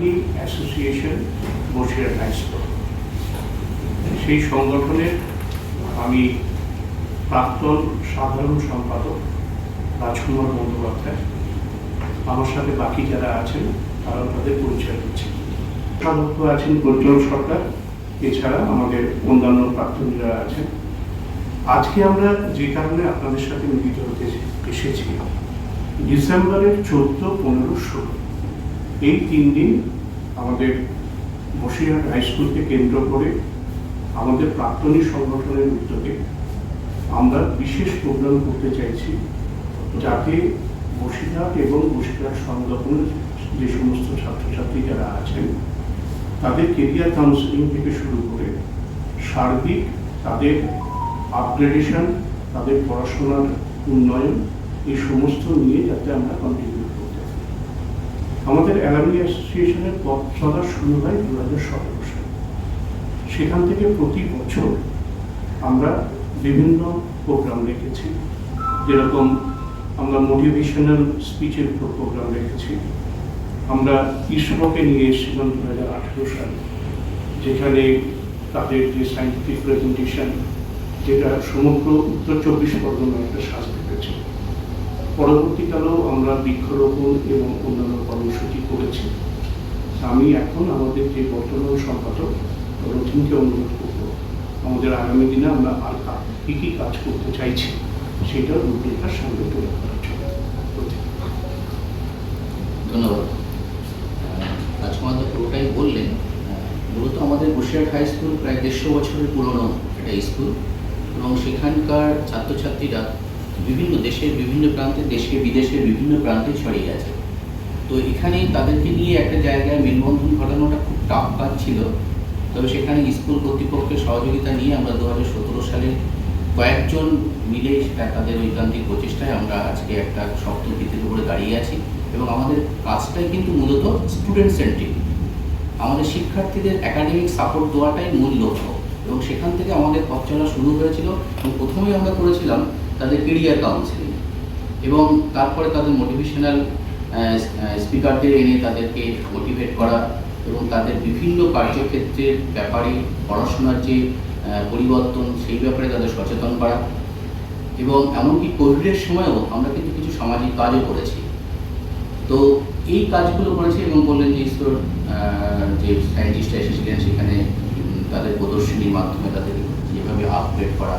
Alumni association high school সেই সংগঠনের আমি প্রাক্তন সাধারণ সম্পাদক রাজকুমার বন্দ্যোপাধ্যায়। আমার সাথে বাকি যারা আছেন তারা তাদের পরিচয় দিচ্ছে। সদস্য আছেন প্রজ্জ্বল সরকার, এছাড়া আমাদের অন্যান্য প্রাক্তন যারা আছেন। আজকে আমরা যে কারণে আপনাদের সাথে মিলিত হতে এসেছি, ডিসেম্বরের চোদ্দ, পনেরো, ষোলো। এই তিন দিন আমাদের বসিরহাট হাই স্কুলকে কেন্দ্র করে আমাদের প্রাক্তনী সংগঠনের উদ্যোগে আমরা বিশেষ প্রোগ্রাম করতে চাইছি যাতে বসিরহাট এবং বসিরহাট সংগঠনের যে সমস্ত ছাত্রছাত্রী যারা আছেন, তাদের কেরিয়ার কাউন্সিলিং থেকে শুরু করে সার্বিক তাদের আপগ্রেডেশন তাদের পড়াশোনার উন্নয়ন, এই সমস্ত নিয়ে যাতে আমরা পারি আমাদের অ্যালামনি অ্যাসোসিয়েশনের পথ চলা শুরু হয় দু হাজার সতেরো সালে। সেখান থেকে প্রতি বছর আমরা বিভিন্ন প্রোগ্রাম রেখেছি যেরকম আমরা মোটিভেশনাল স্পিচের উপর প্রোগ্রাম রেখেছি আমরা ইসরোকে নিয়ে এসেছিলাম দু হাজার আঠেরো সালে, যেখানে তাদের যে সাইন্টিফিক প্রেজেন্টেশন যেটা সমগ্র উত্তর চব্বিশ পরগনায় একটা শাস্তি পেয়েছে পরবর্তীকালেও আমরা বৃক্ষরোপণ এবং অন্যান্য কর্মসূচি করেছি। আমি এখন আমাদের যে বর্তমান সম্পাদক, রথিনকে অনুরোধ করব, আমাদের আগামী দিনে আমরা আর কা- কি কাজ করতে চাইছি সেটা রূপরেখার সামনে তুলে ধরার জন্য ধন্যবাদ। রাজকুমার পুরোটাই বললেন মূলত আমাদের বসিরহাট হাই স্কুল প্রায় দেড়শো বছরের পুরনো একটা স্কুল এবং সেখানকার ছাত্রছাত্রীরা বিভিন্ন দেশের, বিভিন্ন প্রান্তে দেশে বিদেশের বিভিন্ন প্রান্তে ছড়িয়ে গেছে। তো এখানে তাদেরকে নিয়ে একটা জায়গায় মেলবন্ধন ঘটানোটা খুব টাফ কাজ ছিল। তবে সেখানে স্কুল কর্তৃপক্ষের সহযোগিতা নিয়ে আমরা দু হাজার সতেরো সালে কয়েকজন মিলে তাদের ঐকান্তিক প্রচেষ্টায় আমরা আজকে একটা শক্ত ভিত্তির উপরে দাঁড়িয়ে আছি। এবং আমাদের কাজটাই কিন্তু মূলত স্টুডেন্ট সেন্ট্রিক আমাদের শিক্ষার্থীদের একাডেমিক সাপোর্ট দেওয়াটাই মূল লক্ষ্য। এবং সেখান থেকে আমাদের পথ চলা শুরু হয়েছিল। এবং প্রথমেই আমরা করেছিলাম তাদের কেরিয়ার কাউন্সিলিং এবং তারপরে তাদের মোটিভেশনাল স্পিকারদের এনে তাদেরকে মোটিভেট করা এবং তাদের বিভিন্ন কার্যক্ষেত্রের ব্যাপারে পড়াশোনার যে পরিবর্তন সেই ব্যাপারে তাদের সচেতন করা এবং এমনকি কোভিডের সময়ও আমরা কিন্তু কিছু সামাজিক কাজও করেছি। তো এই কাজগুলো করেছি এবং বললেন যে ইসরোর যে সায়েন্টিস্টরা এসেছিলেন সেখানে তাদের প্রদর্শনীর মাধ্যমে তাদের যেভাবে আপগ্রেড করা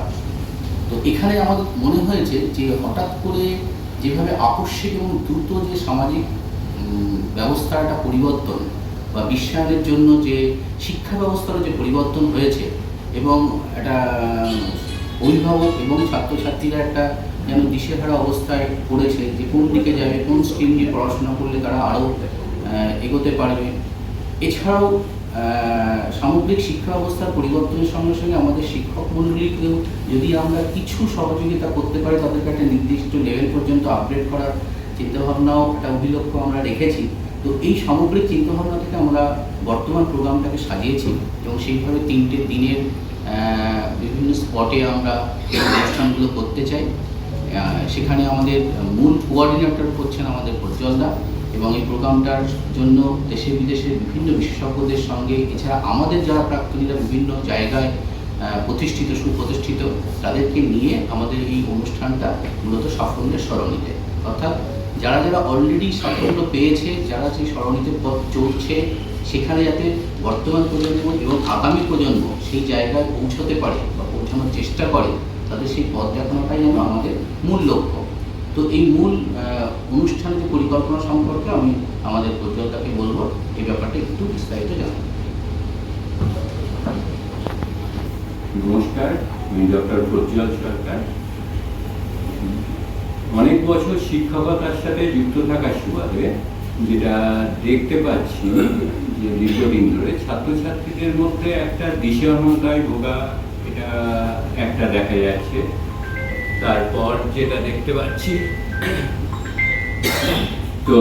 তো এখানে আমার মনে হয়েছে যে হঠাৎ করে যেভাবে আকস্মিক এবং দ্রুত যে সামাজিক একটা পরিবর্তন বা বিশ্বায়নের জন্য যে শিক্ষা ব্যবস্থার যে পরিবর্তন হয়েছে এবং একটা অভিভাবক এবং ছাত্রছাত্রীরা একটা যেন দিশেহারা অবস্থায় পড়েছে যে কোন দিকে যাবে, কোন স্ট্রিম নিয়ে পড়াশোনা করলে তারা আরও এগোতে পারবে। এছাড়াও সামগ্রিক শিক্ষা ব্যবস্থার পরিবর্তনের সঙ্গে সঙ্গে আমাদের শিক্ষক মণ্ডলীকেও যদি আমরা কিছু সহযোগিতা করতে পারি, তাদেরকে একটা নির্দিষ্ট লেভেল পর্যন্ত আপগ্রেড করার চিন্তাভাবনাও একটা অভিলক্ষ্য আমরা রেখেছি। তো এই সামগ্রিক চিন্তাভাবনা থেকে আমরা বর্তমান প্রোগ্রামটাকে সাজিয়েছি এবং সেইভাবে তিনটে দিনের বিভিন্ন স্পটে আমরা অনুষ্ঠানগুলো করতে চাই। সেখানে আমাদের মূল কোঅর্ডিনেটর হচ্ছেন আমাদের প্রজ্জ্বলদা এবং এই প্রোগ্রামটার জন্য দেশে বিদেশের বিভিন্ন বিশেষজ্ঞদের সঙ্গে এছাড়া আমাদের যারা প্রাক্তনীরা বিভিন্ন জায়গায় প্রতিষ্ঠিত সুপ্রতিষ্ঠিত তাদেরকে নিয়ে আমাদের এই অনুষ্ঠানটা মূলত সাফল্যের স্মরণীতে অর্থাৎ যারা যারা অলরেডি সাফল্য পেয়েছে যারা সেই স্মরণীতে পথ চলছে সেখানে যাতে বর্তমান প্রজন্ম এবং আগামী প্রজন্ম সেই জায়গায় পৌঁছতে পারে বা পৌঁছানোর চেষ্টা করে তাদের সেই পথ দেখানোটাই যেন আমাদের মূল লক্ষ্য। তো এই মূল আহ, অনুষ্ঠানের যে পরিকল্পনা সম্পর্কে আমি আমাদের প্রজ্জ্বলতাকে বলব এই ব্যাপারটা একটু বিস্তারিত জানাব নমস্কার, আমি ডক্টর প্রজ্জ্বল সরকার। অনেক বছর শিক্ষকতার সাথে যুক্ত থাকার সুবাদে যেটা দেখতে পাচ্ছি যে দীর্ঘদিন ধরে ছাত্রছাত্রীদের মধ্যে একটা দিশাহীনতায় ভোগা এটা একটা দেখা যাচ্ছে। তারপর যেটা দেখতে পাচ্ছি তো,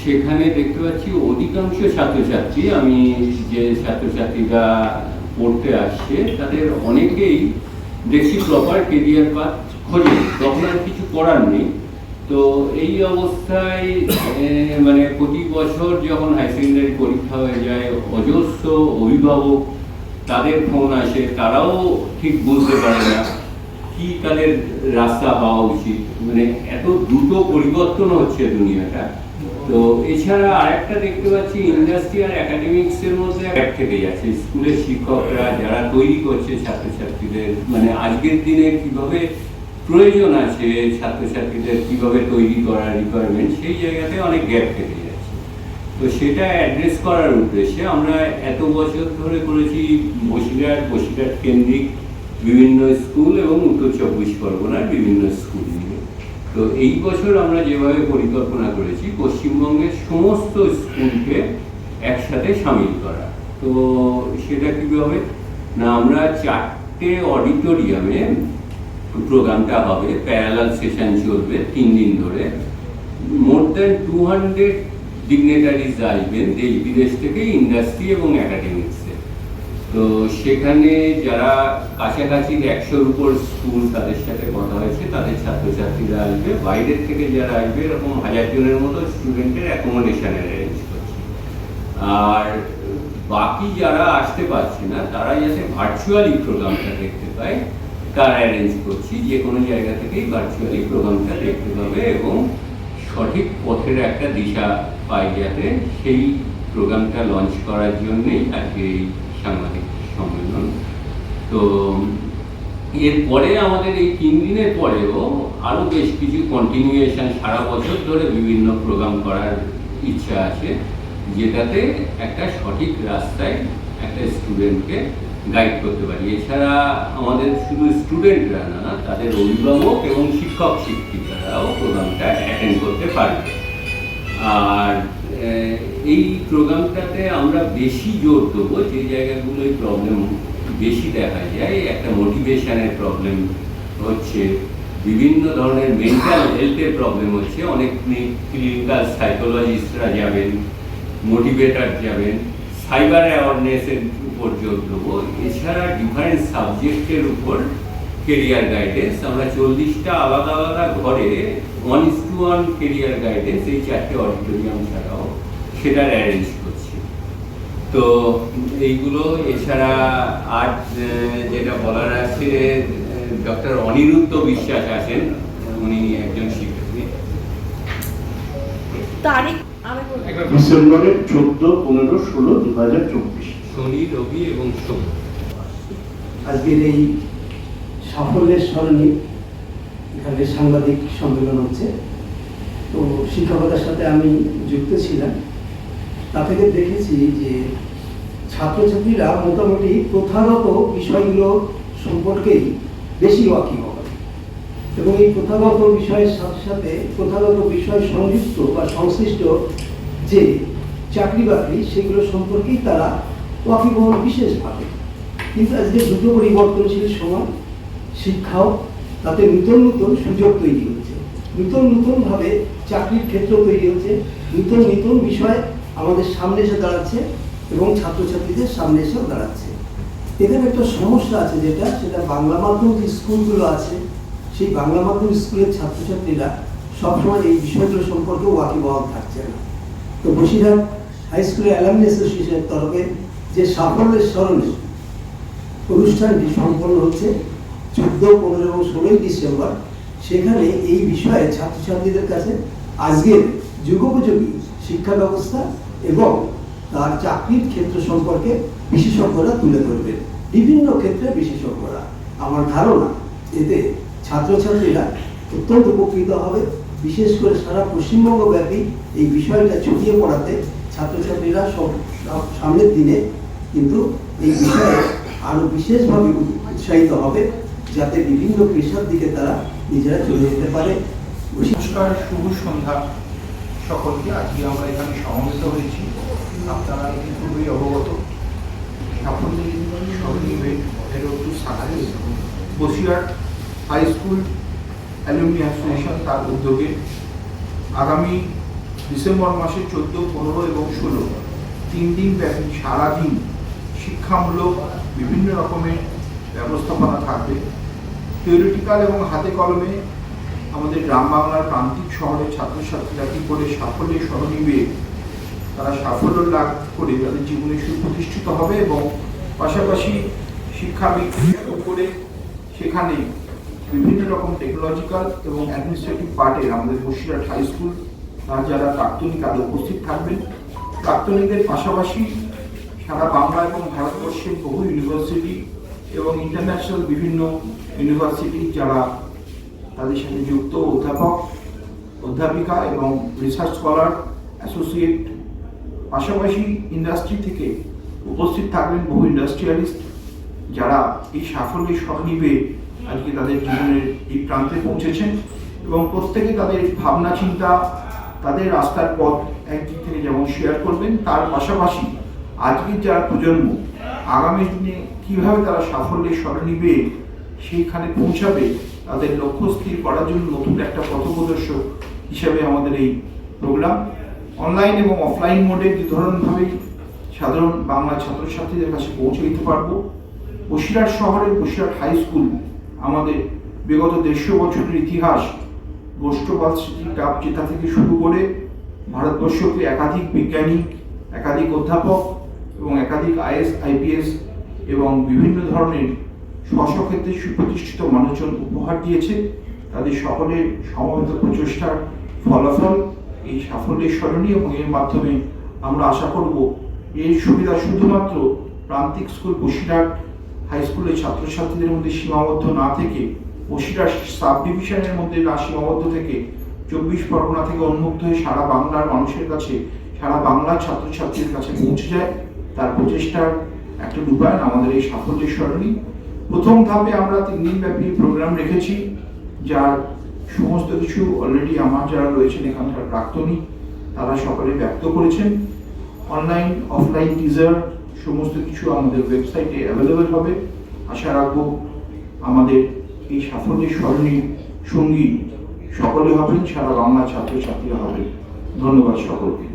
সেখানে দেখতে পাচ্ছি অধিকাংশ ছাত্রছাত্রী, আমি যে ছাত্রছাত্রীরা পড়তে আসছে, তাদের অনেকেই দেখছি প্রপার কেরিয়ার পাথ খোঁজে, তখন আর কিছু করার নেই। তো এই অবস্থায় মানে প্রতি বছর যখন হাই সেকেন্ডারি পরীক্ষা হয়ে যায়, অজস্র অভিভাবক তাদের ফোন আসে, তারাও ঠিক বুঝতে পারে না। কি তাদের রাস্তা পাওয়া উচিত। মানে এত দ্রুত পরিবর্তন হচ্ছে দুনিয়াটা। তো এছাড়া আরেকটা দেখতে পাচ্ছি ইন্ডাস্ট্রি আর একাডেমিক্স এর মধ্যে এক থেকে যাচ্ছে। স্কুলের শিক্ষকরা যারা তৈরি করছে ছাত্রছাত্রীদের মানে আজকের দিনে কীভাবে প্রয়োজন আছে ছাত্রছাত্রীদের কীভাবে তৈরি করার রিকোয়ারমেন্ট সেই জায়গাতে অনেক গ্যাপ থেকে যাচ্ছে। তো সেটা অ্যাড্রেস করার উদ্দেশ্যে আমরা এত বছর ধরে করেছি বসিরহাট বসিরহাট কেন্দ্রিক বিভিন্ন স্কুল এবং উত্তর চব্বিশ পরগনার বিভিন্ন স্কুল নিয়ে। তো এই বছর আমরা যেভাবে পরিকল্পনা করেছি, পশ্চিমবঙ্গের সমস্ত স্কুলকে একসাথে সামিল করা। তো সেটা কীভাবে? না, আমরা চারটে অডিটোরিয়ামে প্রোগ্রামটা হবে, প্যারালাল সেশন চলবে তিন দিন ধরে। মোর দেন টু হান্ড্রেড ডিগনেটারিজ আসবেন দেশ বিদেশ থেকে ইন্ডাস্ট্রি এবং একাডেমিক্সে তো সেখানে যারা কাছাকাছি একশোর উপর স্কুল তাদের সাথে কথা হয়েছে, তাদের ছাত্রছাত্রীরা আসবে। বাইরের থেকে যারা আসবে, এরকম হাজার জনের মতো স্টুডেন্টের অ্যাকোমোডেশন অ্যারেঞ্জ করছে। আর বাকি যারা আসতে পারছে না, তারা যাতে ভার্চুয়ালি প্রোগ্রামটা দেখতে পায়, তার অ্যারেঞ্জ করছি। যে কোনো জায়গা থেকেই ভার্চুয়ালি প্রোগ্রামটা দেখতে পাবে এবং সঠিক পথের একটা দিশা পাই যাতে সেই প্রোগ্রামটা লঞ্চ করার জন্যেই আজকে এই সাংবাদিক সম্মেলন। তো, এরপরে আমাদের এই তিন দিনের পরেও আরও বেশ কিছু কন্টিনিউয়েশন সারা বছর ধরে বিভিন্ন প্রোগ্রাম করার ইচ্ছা আছে, যেটাতে একটা সঠিক রাস্তায় একটা স্টুডেন্টকে গাইড করতে পারি। এছাড়া আমাদের শুধু স্টুডেন্টরা না, তাদের অভিভাবক এবং শিক্ষক শিক্ষিকারাও প্রোগ্রামটা অ্যাটেন্ড করতে পারবে। আর এই প্রোগ্রামটাতে আমরা বেশি জোর দেবো, যে জায়গাগুলোয় প্রবলেম বেশি দেখা যায়। একটা মোটিভেশনের প্রবলেম হচ্ছে, বিভিন্ন ধরনের মেন্টাল হেলথের প্রবলেম হচ্ছে। অনেক ক্লিনিক্যাল সাইকোলজিস্টরা যাবেন মোটিভেটার যাবেন সাইবার অ্যাওয়ারনেসের উপর জোর দেবো। এছাড়া ডিফারেন্ট সাবজেক্টের উপর কেরিয়ার গাইডেন্স আমরা চল্লিশটা আলাদা আলাদা ঘরে one is to one career guidance এই চারটে অডিটোরিয়াম ছাড়াও সেটার অ্যারেঞ্জ করছি। তো এইগুলো এছাড়া আর যেটা বলার আছে ডক্টর অনিরুদ্ধ বিশ্বাস আছেন উনি একজন শিক্ষার্থী। তারিখ ডিসেম্বরের চোদ্দ পনেরো ষোলো দু হাজার চব্বিশ। শনি রবি এবং সোম। আজকের এই সাফল্যের স্মরণে এখানে সাংবাদিক সম্মেলন হচ্ছে। তো শিক্ষকতার সাথে আমি যুক্ত ছিলাম। তা থেকে দেখেছি যে ছাত্রছাত্রীরা মোটামুটি প্রথাগত বিষয়গুলো সম্পর্কেই বেশি ওয়াকিবহাল। এবং এই প্রথাগত বিষয়ের সাথে সাথে প্রথাগত বিষয় সংযুক্ত বা সংশ্লিষ্ট যে চাকরি বাকরি, সেগুলো সম্পর্কেই তারা ওয়াকিবহাল বিশেষভাবে। কিন্তু আজকে দ্রুত পরিবর্তনশীল সময়। শিক্ষাও তাতে নতুন নতুন সুযোগ তৈরি হচ্ছে। নতুন নতুনভাবে চাকরির ক্ষেত্র তৈরি হচ্ছে। নতুন নতুন বিষয় আমাদের সামনে এসে দাঁড়াচ্ছে এবং ছাত্রছাত্রীদের সামনে এসেও দাঁড়াচ্ছে। এখানে একটা সমস্যা আছে যেটা, সেটা বাংলা মাধ্যম যে স্কুলগুলো আছে, সেই বাংলা মাধ্যম স্কুলের ছাত্রছাত্রীরা সবসময় এই বিষয়গুলো সম্পর্কে ওয়াকিবহাল থাকছে না। তো বসিরহাট হাই স্কুলের অ্যালামনি অ্যাসোসিয়েশনের তরফে যে সাফল্যের স্মরণে অনুষ্ঠানটি সম্পন্ন হচ্ছে চোদ্দ, পনেরো এবং ষোলোই ডিসেম্বর, সেখানে এই বিষয়ে ছাত্রছাত্রীদের কাছে আজকের যুগোপযোগী শিক্ষা ব্যবস্থা এবং তার চাকরির ক্ষেত্র সম্পর্কে বিশেষজ্ঞরা তুলে ধরবেন। বিভিন্ন ক্ষেত্রে বিশেষজ্ঞরা। আমার ধারণা, এতে ছাত্রছাত্রীরা অত্যন্ত উপকৃত হবে। বিশেষ করে সারা পশ্চিমবঙ্গ ব্যাপী এই বিষয়টা ছড়িয়ে পড়াতে ছাত্রছাত্রীরা সব সামনের দিনে কিন্তু এই বিষয়ে আরও বিশেষভাবে উৎসাহিত হবে। যাতে বিভিন্ন পেশার দিকে তারা নিজেরা চলে যেতে পারে। নমস্কার, শুভ সন্ধ্যা। সকলকে আজকে আমরা এখানে সমবেত হয়েছি। আপনারা ইতিপূর্বেই অবগত। সাফল্যের Basirhat high school alumni association তার উদ্যোগে আগামী ডিসেম্বর মাসের চোদ্দ, পনেরো এবং ষোলো তিন দিন ব্যাপী সারাদিন শিক্ষামূলক বিভিন্ন রকমের ব্যবস্থাপনা থাকবে। থিওরিটিক্যাল এবং হাতে কলমে আমাদের গ্রাম বাংলার প্রান্তিক শহরের ছাত্রছাত্রীরা কী করে সাফল্যের স্মরণীবে তারা সাফল্য লাভ করে তাদের জীবনে সুপ্রতিষ্ঠিত হবে এবং পাশাপাশি শিক্ষা বিজ্ঞান করে সেখানে বিভিন্ন রকম টেকনোলজিক্যাল এবং অ্যাডমিনিস্ট্রেটিভ পার্টের আমাদের বসিরহাট হাই স্কুল তার যারা প্রাক্তনী তাদের উপস্থিত থাকবেন, প্রাক্তনীদের পাশাপাশি সারা বাংলা এবং ভারতবর্ষের বহু ইউনিভার্সিটি এবং ইন্টারন্যাশনাল বিভিন্ন ইউনিভার্সিটি যারা তাদের সাথে যুক্ত অধ্যাপক, অধ্যাপিকা এবং রিসার্চ স্কলার অ্যাসোসিয়েট পাশাপাশি ইন্ডাস্ট্রি থেকে উপস্থিত থাকবেন বহু ইন্ডাস্ট্রিয়ালিস্ট যারা এই সাফল্যের স্বনিবে আজকে তাদের জীবনের এই প্রান্তে পৌঁছেছেন এবং প্রত্যেকে তাদের ভাবনা, চিন্তা, তাদের রাস্তার পথ একদিক থেকে যেমন শেয়ার করবেন, তার পাশাপাশি আজকের যারা প্রজন্ম, আগামী দিনে কীভাবে তারা সাফল্যের স্মরণীবে সেইখানে পৌঁছাবে, তাদের লক্ষ্য স্থির করার জন্য নতুন একটা পথপ্রদর্শক হিসাবে আমাদের এই প্রোগ্রাম অনলাইন এবং অফলাইন মোডে যে ধরনভাবেই সাধারণ বাংলা ছাত্রছাত্রীদের কাছে পৌঁছে দিতে পারব। বসিরহাট শহরের বসিরহাট হাই স্কুল আমাদের বিগত দেড়শো বছরের ইতিহাস গোষ্ঠপাল স্মৃতি কাপ জেতা থেকে শুরু করে ভারতবর্ষকে একাধিক বিজ্ঞানী, একাধিক অধ্যাপক এবং একাধিক আইএস, আইপিএস এবং বিভিন্ন ধরনের স্ব ক্ষেত্রে সুপ্রতিষ্ঠিত মানুষজন উপহার দিয়েছে। তাদের সকলের সমবেত প্রচেষ্টার ফলাফল এই সাফল্যের স্মরণীয় এবং এর মাধ্যমে আমরা আশা করব এর সুবিধা শুধুমাত্র প্রান্তিক স্কুল বসিরহাট হাই স্কুলের ছাত্রছাত্রীদের মধ্যে সীমাবদ্ধ না থেকে বসিরহাট সাব ডিভিশনের মধ্যে না সীমাবদ্ধ থেকে চব্বিশ পরগনা থেকে উন্মুক্ত হয়ে সারা বাংলার মানুষের কাছে, সারা বাংলার ছাত্রছাত্রীদের কাছে পৌঁছে যায়। তার প্রচেষ্টার একটা রূপায়ণ আমাদের এই সাফল্যের স্মরণী প্রথম ধাপে আমরা তিন দিন ব্যাপী প্রোগ্রাম রেখেছি, যার সমস্ত কিছু অলরেডি আমার যারা রয়েছেন এখানকার প্রাক্তনী, তারা সকলে ব্যক্ত করেছেন। অনলাইন অফলাইন টিজার সমস্ত কিছু আমাদের ওয়েবসাইটে অ্যাভেলেবেল হবে। আশা রাখব আমাদের এই সাফল্যের স্মরণীর সঙ্গী সকলে হবেন, সারা বাংলা ছাত্রছাত্রীরা হবেন। ধন্যবাদ সকলকে।